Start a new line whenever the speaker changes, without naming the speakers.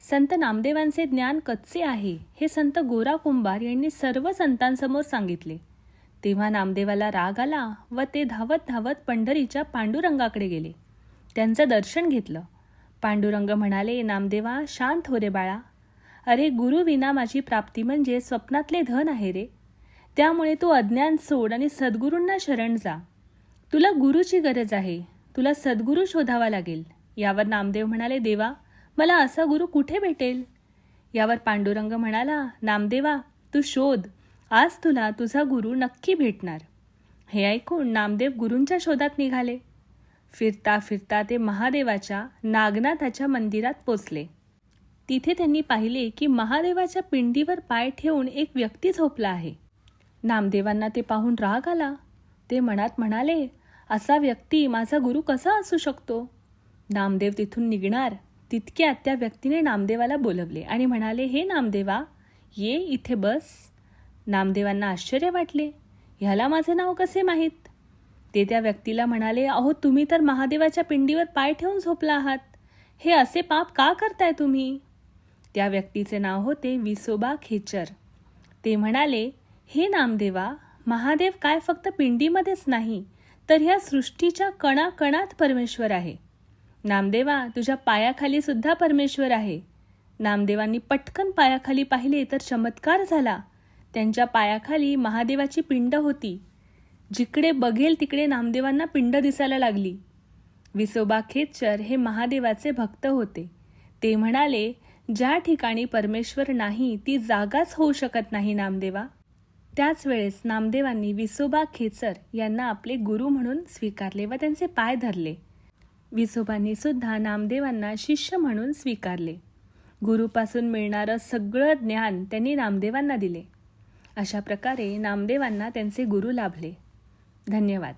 संत नामदेवांचे ज्ञान कच्चे आहे हे संत गोरा कुंभार यांनी सर्व संतांसमोर सांगितले. तेव्हा नामदेवाला राग आला व ते धावत धावत पंढरीच्या पांडुरंगाकडे गेले. त्यांचं दर्शन घेतलं. पांडुरंग म्हणाले नामदेवा शांत हो रे बाळा. अरे गुरुविना माझी प्राप्ती म्हणजे स्वप्नातले धन आहे रे. त्यामुळे तू अज्ञान सोड आणि सद्गुरूंना शरण जा. तुला गुरुची गरज आहे. तुला सद्गुरू शोधावा लागेल. यावर नामदेव म्हणाले देवा मला असा गुरु कुठे भेटेल? यावर पांडुरंग म्हणाला नामदेवा तू शोध. आज तुला तुझा गुरु नक्की भेटणार. हे ऐकून नामदेव गुरूंच्या शोधात निघाले. फिरता फिरता ते महादेवाच्या नागनाथाच्या मंदिरात पोचले. तिथे त्यांनी पाहिले की महादेवाच्या पिंडीवर पाय ठेवून एक व्यक्ती झोपला आहे. नामदेवांना ते पाहून राग आला. ते मनात म्हणाले असा व्यक्ती माझा गुरु कसा असू शकतो? नामदेव तिथून निघणार. तितक्यात त्या व्यक्तीने नामदेवाला बोलवले आणि म्हणाले हे नामदेवा ये इथे बस. नामदेवांना आश्चर्य वाटले. ह्याला माझे नाव कसे माहीत? ते त्या व्यक्तीला म्हणाले अहो तुम्ही तर महादेवाच्या पिंडीवर पाय ठेवून झोपला आहात. हे असे पाप का करताय तुम्ही? त्या व्यक्तीचे नाव होते विसोबा खेचर. ते म्हणाले हे नामदेवा महादेव काय फक्त पिंडीमध्येच नाही तर ह्या सृष्टीच्या कणाकणात परमेश्वर आहे. नामदेवा तुझ्या पायाखाली सुद्धा परमेश्वर आहे. नामदेवांनी पटकन पायाखाली पाहिले तर चमत्कार झाला. त्यांच्या पायाखाली महादेवाची पिंड होती. जिकडे बघेल तिकडे नामदेवांना पिंड दिसायला लागली. विसोबा खेचर हे महादेवाचे भक्त होते. ते म्हणाले ज्या ठिकाणी परमेश्वर नाही ती जागाच होऊ शकत नाही नामदेवा. त्याच वेळेस नामदेवांनी विसोबा खेचर यांना आपले गुरु म्हणून स्वीकारले व त्यांचे पाय धरले. विसोबांनी सुद्धा नामदेवांना शिष्य म्हणून स्वीकारले. गुरुपासून मिळणारं सगळं ज्ञान त्यांनी नामदेवांना दिले. अशा प्रकारे नामदेवांना त्यांचे गुरु लाभले. धन्यवाद.